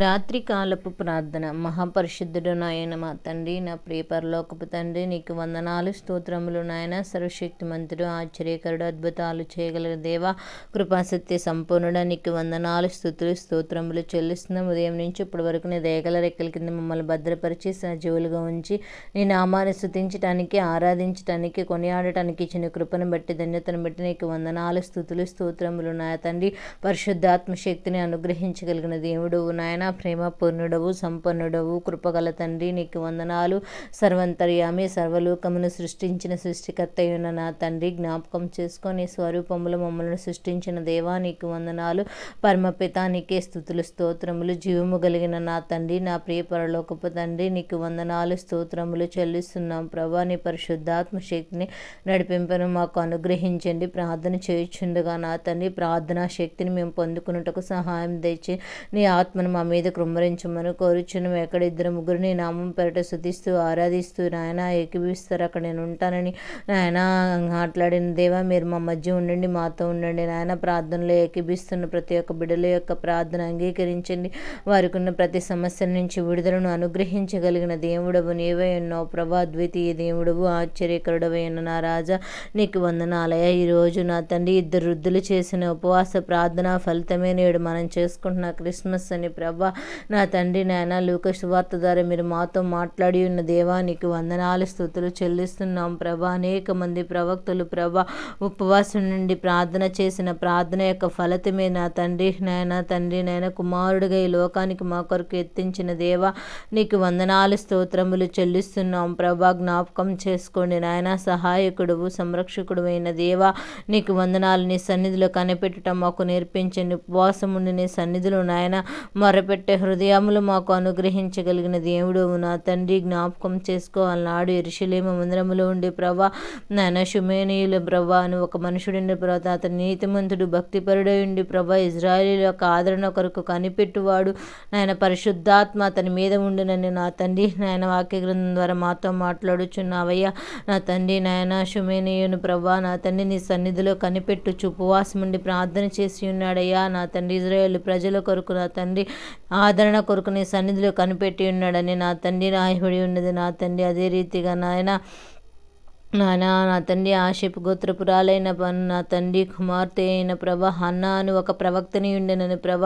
రాత్రికాలపు ప్రార్థన. మహాపరిశుద్ధుడు నాయన మా తండ్రి నా ప్రియపరలోకపు తండ్రి నీకు వందనాలు స్తోత్రములు నాయన. సర్వశక్తిమంతుడు ఆశ్చర్యకరుడు అద్భుతాలు చేయగల దేవ కృపాసత్య సంపూర్ణుడ నీకు వందనాలు స్థుతులు స్తోత్రములు చెల్లిస్తున్నాం. ఉదయం నుంచి ఇప్పటి వరకు నీ దయగల రెక్కల కింద మమ్మల్ని భద్రపరిచి సజీవులుగా ఉంచి నీ నామాన్ని స్థుతించటానికి ఆరాధించటానికి కొనియాడటానికి ఇచ్చిన కృపను బట్టి ధన్యతను బట్టి నీకు వందనాలు స్థుతులు స్తోత్రములు నాయ తండ్రి పరిశుద్ధాత్మ శక్తిని అనుగ్రహించగలిగిన దేవుడు నాయన. ప్రేమ పూర్ణుడవు సంపన్నుడవు. కృపగల తండ్రి నీకు వందనాలు. సర్వంతర్యామి సర్వలోకమును సృష్టించిన సృష్టికర్త నా తండ్రి జ్ఞాపకం చేసుకొని స్వరూపములు మమ్మల్ని సృష్టించిన దేవా నీకు వందనాలు. పరమపిత నీకే స్థుతులు స్తోత్రములు. జీవము కలిగిన నా తండ్రి నా ప్రియ పరలోకపు తండ్రి నీకు వందనాలు. స్తోత్రములు చెల్లిస్తున్నాం ప్రభా. నీ పరిశుద్ధాత్మ శక్తిని నడిపింపను మాకు అనుగ్రహించండి. ప్రార్థన చేయుచుండగా నా తండ్రి ప్రార్థనా శక్తిని మేము పొందుకున్నటకు సహాయం తెచ్చి నీ ఆత్మను మా మీద కృమ్మరించమని కోరుచును ఎక్కడ ఇద్దరు ముగ్గురు నీ నామం పెరట శుతిస్తూ ఆరాధిస్తూ నాయన ఏకీపిస్తారు అక్కడ నేను ఉంటానని నాయన మాట్లాడిన దేవా మీరు మా మధ్య ఉండండి మాతో ఉండండి. నాయన ప్రార్థనలో ఏకీభిస్తున్న ప్రతి ఒక్క బిడ్డల యొక్క ప్రార్థన అంగీకరించండి. వారికి ఉన్న ప్రతి సమస్య నుంచి విడుదలను అనుగ్రహించగలిగిన దేవుడవు నీవే ఎన్నో ప్రభా ద్వితీయ దేవుడవు ఆశ్చర్యకరుడవైన నా రాజా. నీకు వందనాలయ ఈరోజు నా తండ్రి ఇద్దరు వృద్ధులు చేసిన ఉపవాస ప్రార్థన ఫలితమే నేడు మనం చేసుకుంటున్న క్రిస్మస్ అని ప్రభా నా తండ్రి నాయన లూక సువార్త ద్వారా మీరు మాతో మాట్లాడి ఉన్న దేవానికి వందనాలు స్థుతులు చెల్లిస్తున్నాం ప్రభా. అనేక మంది ప్రవక్తలు ప్రభా ఉపవాసం నుండి ప్రార్థన చేసిన ప్రార్థన యొక్క ఫలితమే నా తండ్రి నాయన తండ్రి నాయన కుమారుడిగా ఈ లోకానికి మా కొరకు ఎత్తించిన దేవా నీకు వందనాలు స్తోత్రములు చెల్లిస్తున్నాం ప్రభా. జ్ఞాపకం చేసుకోండి నాయన సహాయకుడువు సంరక్షకుడు అయిన దేవా నీకు వందనాలు నీ సన్నిధిలో కనిపెట్టడం మాకు నేర్పించండి. ఉపవాసం ఉండి నీ సన్నిధిలో నాయన విడిచిపెట్టే హృదయములు మాకు అనుగ్రహించగలిగిన దేవుడు నా తండ్రి జ్ఞాపకం చేసుకోవాలన్నాడు ఎరుషలేమ మందిరములో ఉండి ప్రభా నాయన షుమేనీయుల ప్రభా అని ఒక మనుషుడిని ప్రభా అతని నీతిమంతుడు భక్తిపరుడై ఉండి ప్రభా ఇజ్రాయేల్ యొక్క ఆదరణ కొరకు కనిపెట్టువాడు. నాయన పరిశుద్ధాత్మ అతని మీద ఉండినని నా తండ్రి నాయన వాక్య గ్రంథం ద్వారా మాతో మాట్లాడుచున్నావయ్యా. నా తండ్రి నాయన షుమేనీయుని ప్రభా నా తండ్రి నీ సన్నిధిలో కనిపెట్టు ఉపవాసం ఉండి ప్రార్థన చేసి ఉన్నాడయ్యా. నా తండ్రి ఇజ్రాయేల్ ప్రజల కొరకు నా తండ్రి ఆదరణ కొరకు నీ సన్నిధిలో కనిపెట్టి ఉన్నాడని నా తండ్రి రాయబడి ఉన్నది నా తండ్రి. అదే రీతిగా నాయన నానా నా తండ్రి ఆశపు గోత్రపురాలైన నా తండ్రి కుమార్తె అయిన ప్రభ హన్న అని ఒక ప్రవక్తని ఉండేనని ప్రభ.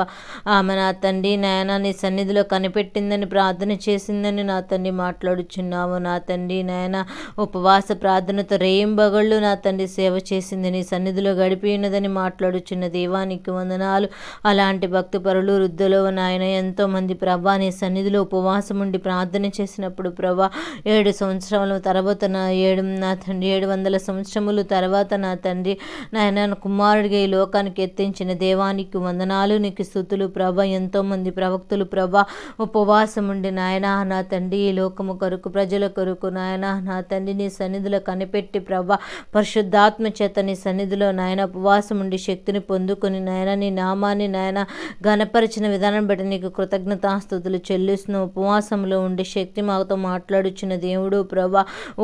ఆమె నా తండ్రి నాయన నీ సన్నిధిలో కనిపెట్టిందని ప్రార్థన చేసిందని నా తండ్రి మాట్లాడుచున్నావు. నా తండ్రి నాయన ఉపవాస ప్రార్థనతో రేయింబగళ్ళు నా తండ్రి సేవ చేసింది నీ సన్నిధిలో గడిపి ఉన్నదని మాట్లాడుచున్న దేవానికి వందనాలు. అలాంటి భక్తి పరులు వృద్ధులు నాయన ఎంతోమంది ప్రభా నీ సన్నిధిలో ఉపవాసం ఉండి ప్రార్థన చేసినప్పుడు ప్రభా ఏడు సంవత్సరాల తర్వాత నా ఏడు నా తండ్రి ఏడు వందల సంవత్సరములు తర్వాత నా తండ్రి నాయన కుమారుడిగా ఈ లోకానికి ఎత్తించిన దేవానికి వందనాలు నీకు స్థుతులు ప్రభ. ఎంతోమంది ప్రవక్తులు ప్రభ ఉపవాసం ఉండి నాయన నా తండ్రి ఈ లోకము కొరకు ప్రజల కొరకు నాయన నా తండ్రి నీ సన్నిధిలో కనిపెట్టి ప్రభ పరిశుద్ధాత్మ చేత నీ సన్నిధిలో నాయన ఉపవాసం ఉండి శక్తిని పొందుకొని నాయన నీ నామాన్ని నాయన ఘనపరిచిన విధానం బట్టి నీకు కృతజ్ఞతాస్థుతులు చెల్లిస్తున్న ఉపవాసంలో ఉండి శక్తి మాతో మాట్లాడుచున్న దేవుడు ప్రభ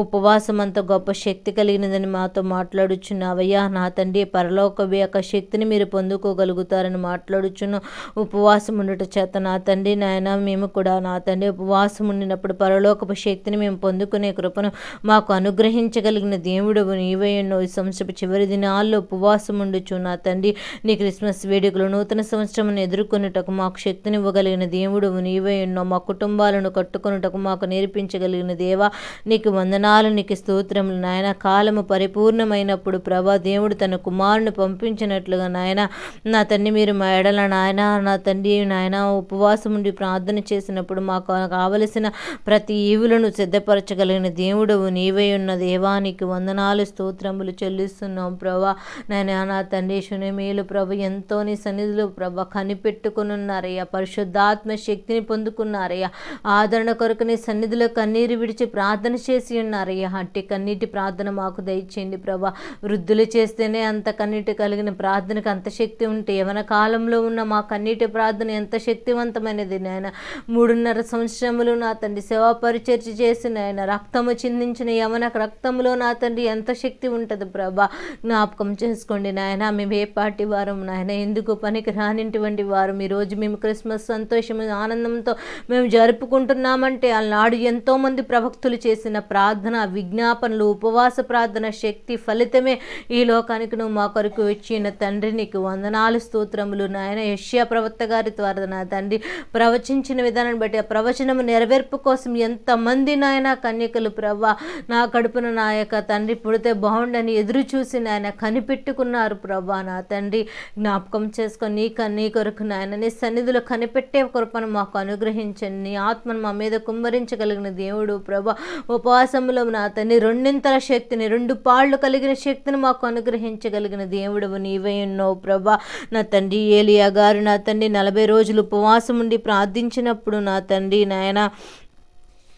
ఉపవాసం అంత గొప్ప శక్తి కలిగినదని మాతో మాట్లాడుచున్నావయ్యా. నా తండ్రి పరలోక యొక్క శక్తిని మీరు పొందుకోగలుగుతారని మాట్లాడుచున్న ఉపవాసం ఉండట చేత నా తండ్రి నాయన మేము కూడా నా తండ్రి ఉపవాసం ఉండినప్పుడు పరలోకపు శక్తిని మేము పొందుకునే కృపను మాకు అనుగ్రహించగలిగిన దేవుడు నీవే ఎన్నో ఈ సంవత్సరపు చివరి దినాల్లో ఉపవాసం ఉండుచు నా తండ్రి. నీ క్రిస్మస్ వేడుకలు నూతన సంవత్సరం ఎదుర్కొనుటకు మాకు శక్తిని ఇవ్వగలిగిన దేవుడు నీవే ఎన్నో మా కుటుంబాలను కట్టుకొనుటకు మాకు నేర్పించగలిగిన దేవా. నీకు వందనాలు నీకు స్తోత్రం నాయన. కాలము పరిపూర్ణమైనప్పుడు ప్రభా దేవుడు తన కుమారుని పంపించినట్లుగా నాయన. నా తండ్రి మీరు మా ఎడల నాయన నా తండ్రి నాయన ఉపవాసం ఉండి ప్రార్థన చేసినప్పుడు మాకు కావలసిన ప్రతి ఈవులను సిద్ధపరచగలిగిన దేవుడు నీవై ఉన్న దేవానికి వందనాలు స్తోత్రములు చెల్లిస్తున్నాం ప్రభా. నాయన నా తండ్రి శునమేలు ప్రభు. ఎంతో నీ సన్నిధిలో ప్రభ కనిపెట్టుకుని ఉన్నారయ్యా పరిశుద్ధాత్మ శక్తిని పొందుకున్నారయ్యా. ఆదరణ కొరకు నీ సన్నిధిలో కన్నీరు విడిచి ప్రార్థన చేసి ఉన్నారయ్యా. అట్టి కన్నీరు కన్నీటి ప్రార్థన మాకు దయచేయండి ప్రభా. వృద్ధులు చేస్తేనే అంత కన్నీటి కలిగిన ప్రార్థనకు అంత శక్తి ఉంటే యవన కాలంలో ఉన్న మా కన్నీటి ప్రార్థన ఎంత శక్తివంతమైనది నాయన. మూడున్నర సంవత్సరములు నా తండ్రి సేవా పరిచర్చ చేసిన ఆయన రక్తము చిందించిన యవన రక్తంలో నా తండ్రి ఎంత శక్తి ఉంటుంది ప్రభా. జ్ఞాపకం చేసుకోండి నాయన మేము ఏ పార్టీ వారం నాయన ఎందుకు పనికి రానిటువంటి వారు. ఈరోజు మేము క్రిస్మస్ సంతోషం ఆనందంతో మేము జరుపుకుంటున్నామంటే ఆనాడు ఎంతోమంది ప్రవక్తులు చేసిన ప్రార్థన విజ్ఞాపనలు ఉపవాస ప్రార్థన శక్తి ఫలితమే ఈ లోకానికి నువ్వు మా కొరకు ఇచ్చిన తండ్రి. నీకు వందనాలు స్తోత్రములు. నాయన యష్యా ప్రవక్త గారి ద్వారా నా తండ్రి ప్రవచించిన విధానాన్ని బట్టి ఆ ప్రవచనము నెరవేర్పు కోసం ఎంతమంది నాయన కన్యకలు ప్రభా నా కడుపున నా యొక్క తండ్రి పుడితే బాగుండని ఎదురు చూసి నాయన కనిపెట్టుకున్నారు ప్రభా నా తండ్రి. జ్ఞాపకం చేసుకొని నీ నీ కొరకు నాయన నీ సన్నిధిలో కనిపెట్టే కృపను మాకు అనుగ్రహించండి. నీ ఆత్మను మా మీద కుమ్మరించగలిగిన దేవుడు ప్రభా ఉపవాసంలో నా తండ్రి నిరంతర శక్తిని రెండు పాళ్ళు కలిగిన శక్తిని మాకు అనుగ్రహించగలిగిన దేవుడవు నీవే ఉన్నావు ప్రభా. నా తండ్రి ఏలియా గారు నా తండ్రి నలభై రోజులు ఉపవాసం ఉండి ప్రార్థించినప్పుడు నా తండ్రి నాయన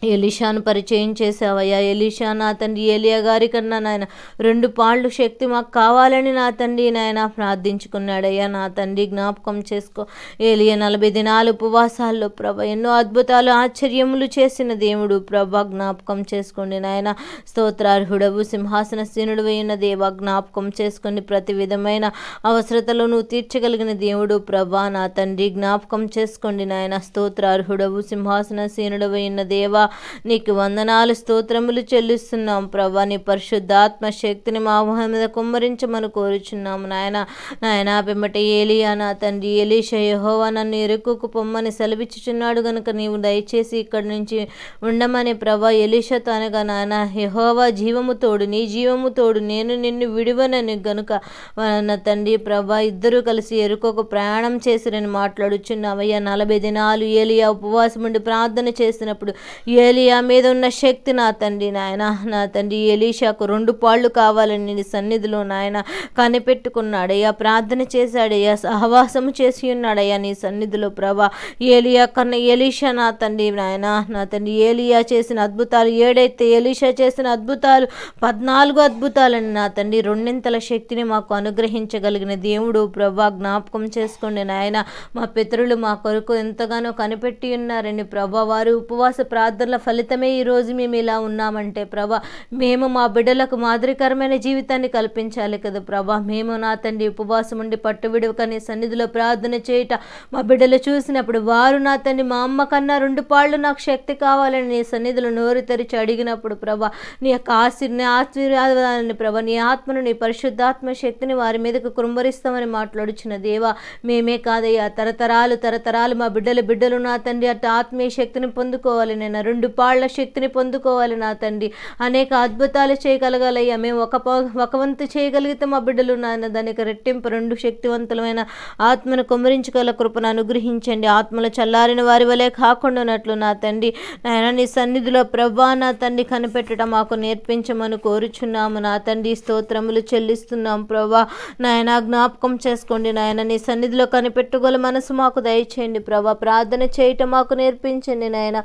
ఎలీషాను పరిచయం చేసావయ్యా ఎలీషా నా తండ్రి ఏలియా గారి కన్నా నాయన రెండు పాళ్ళు శక్తి మాకు కావాలని నా తండ్రి నాయన ప్రార్థించుకున్నాడయ్యా. నా తండ్రి జ్ఞాపకం చేసుకో. ఏలియా నలభై దినాలు ఉపవాసాల్లో ప్రభ ఎన్నో అద్భుతాలు ఆశ్చర్యములు చేసిన దేవుడు ప్రభ జ్ఞాపకం చేసుకోండి నాయన. స్తోత్రార్హుడవు సింహాసన సీనుడు అయిన దేవ జ్ఞాపకం చేసుకుని ప్రతి విధమైన అవసరతలు నువ్వు తీర్చగలిగిన దేవుడు ప్రభా నా తండ్రి జ్ఞాపకం చేసుకోండి నాయన. స్తోత్రార్హుడవు సింహాసన సీనుడు అయిన దేవా నీకు వందనాలు స్తోత్రములు చెల్లిస్తున్నాం. ప్రభా నీ పరిశుద్ధాత్మ శక్తిని మా మొహం మీద కుమ్మరించమని కోరుచున్నాము నాయన. నాయన పిమ్మట ఏలియా నా తండ్రి ఏలీష యహోవా నన్ను ఎరుకుకు పొమ్మని సెలవిచ్చుచున్నాడు గనుక నీవు దయచేసి ఇక్కడి నుంచి ఉండమని ప్రభా ఎలీషతో అనగా నాయన యహోవా జీవము తోడు నీ జీవము తోడు నేను నిన్ను విడివనని గనుక నా తండ్రి ప్రభా ఇద్దరూ కలిసి ఎరుకోకు ప్రయాణం చేసిరని మాట్లాడుచున్నావయ్యా నలభై దినాలు ఏలియా ఉపవాసం ఉండి ప్రార్థన చేసినప్పుడు ఏలియా మీద ఉన్న శక్తి నా తండ్రి నాయన. నా తండ్రి ఎలీషాకు రెండు పాళ్ళు కావాలని నీ సన్నిధిలో నాయన కనిపెట్టుకున్నాడయ్యా ప్రార్థన చేశాడయ్యా సహవాసము చేసి ఉన్నాడయ్యా నీ సన్నిధిలో ప్రభా ఏలియా కన్నా ఎలీషా నా తండ్రి నాయన. నా తండ్రి ఏలియా చేసిన అద్భుతాలు ఏడైతే ఎలీషా చేసిన అద్భుతాలు పద్నాలుగు అద్భుతాలని నా తండ్రి రెండింతల శక్తిని మాకు అనుగ్రహించగలిగిన దేవుడు ప్రభా జ్ఞాపకం చేసుకోండి నాయన. మా పితరులు మా కొరకు ఎంతగానో కనిపెట్టి ఉన్నారని ప్రభా వారు ఉపవాస ప్రార్థనల ఫలితమే ఈరోజు మేము ఇలా ఉన్నామంటే ప్రభా మేము మా బిడ్డలకు మాదిరికరమైన జీవితాన్ని కల్పించాలి కదా ప్రభా. మేము నా తండ్రి ఉపవాసం ఉండి పట్టు విడవక నీ సన్నిధిలో ప్రార్థన చేయట మా బిడ్డలు చూసినప్పుడు వారు నా తండ్రి మా అమ్మ కన్నా రెండు పాళ్ళు నాకు శక్తి కావాలని నీ సన్నిధిలో నోరు తెరిచి అడిగినప్పుడు ప్రభా నీ యొక్క ఆశీర్ని ఆశీర్వాదాలని ప్రభా నీ ఆత్మను నీ పరిశుద్ధాత్మ శక్తిని వారి మీదకు కృంభరిస్తామని మాట్లాడుచున్న దేవా మేమే కాదయ్యా తరతరాలు తరతరాలు మా బిడ్డల బిడ్డలు నా తండ్రి అట్ట ఆత్మీయ శక్తిని పొందుకోవాలి నేను రెండు పాళ్ళ శక్తిని పొందుకోవాలి నా తండ్రి. అనేక అద్భుతాలు చేయగలగాలయ్యా. మేము ఒక ఒక వంతు చేయగలిగితే మా బిడ్డలు నాయన దానికి రెట్టింపు రెండు శక్తివంతులమైన ఆత్మను కుమ్మరించగల కృపను అనుగ్రహించండి. ఆత్మలు చల్లారిన వారి వలె కాకుండానట్లు నా తండ్రి. నాయన నీ సన్నిధిలో ప్రభా నా తండ్రి కనిపెట్టడం మాకు నేర్పించమని కోరుచున్నాము. నా తండ్రి స్తోత్రములు చెల్లిస్తున్నాం ప్రభా. నాయన జ్ఞాపకం చేసుకోండి నాయన. నీ సన్నిధిలో కనిపెట్టుగల మనసు మాకు దయచేయండి ప్రభా. ప్రార్థన చేయటం మాకు నేర్పించండి నాయన.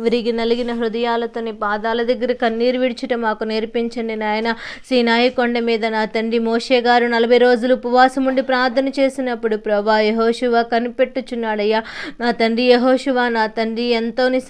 విరిగి నలిగిన హృదయాలతో నీ పాదాల దగ్గర కన్నీరు విడిచటం మాకు నేర్పించండి నాయన. సీనాయి కొండ మీద నా తండ్రి మోషే గారు నలభై రోజులు ఉపవాసం ఉండి ప్రార్థన చేసినప్పుడు ప్రభా యహోశివ కనిపెట్టుచున్నాడయ్యా. నా తండ్రి యహోశివ నా తండ్రి ఎంతో నీ